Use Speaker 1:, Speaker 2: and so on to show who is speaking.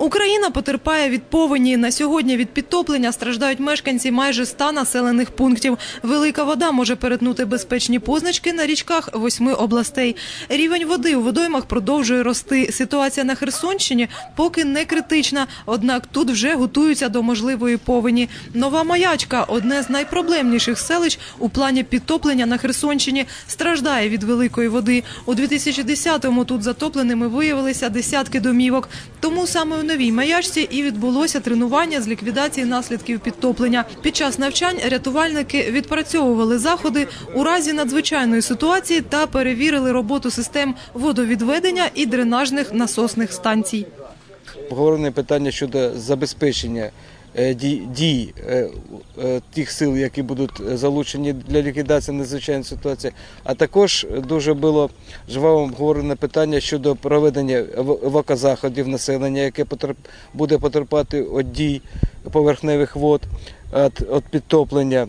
Speaker 1: Україна потерпає від повені. На сьогодні від підтоплення страждають мешканці майже 100 населених пунктів. Велика вода може перетнути безпечні позначки на річках восьми областей. Рівень води у водоймах продовжує рости. Ситуація на Херсонщині поки не критична, однак тут вже готуються до можливої повені. Нова Маячка, одне з найпроблемніших селищ у плані підтоплення на Херсонщині, страждає від великої води. У 2010-му тут затопленими виявилися десятки домівок. Тому саме у новій маячці і відбулося тренування з ліквідації наслідків підтоплення. Під час навчань рятувальники відпрацьовували заходи у разі надзвичайної ситуації та перевірили роботу систем водовідведення і дренажних насосних станцій.
Speaker 2: Поговорене питання щодо забезпечення дій, дій е, е, тих сил, які будуть залучені для ліквідації надзвичайної ситуації. А також дуже було жваво обговорене питання щодо проведення ев- евакозаходів населення, яке буде потерпати від дій поверхневих вод, від підтоплення.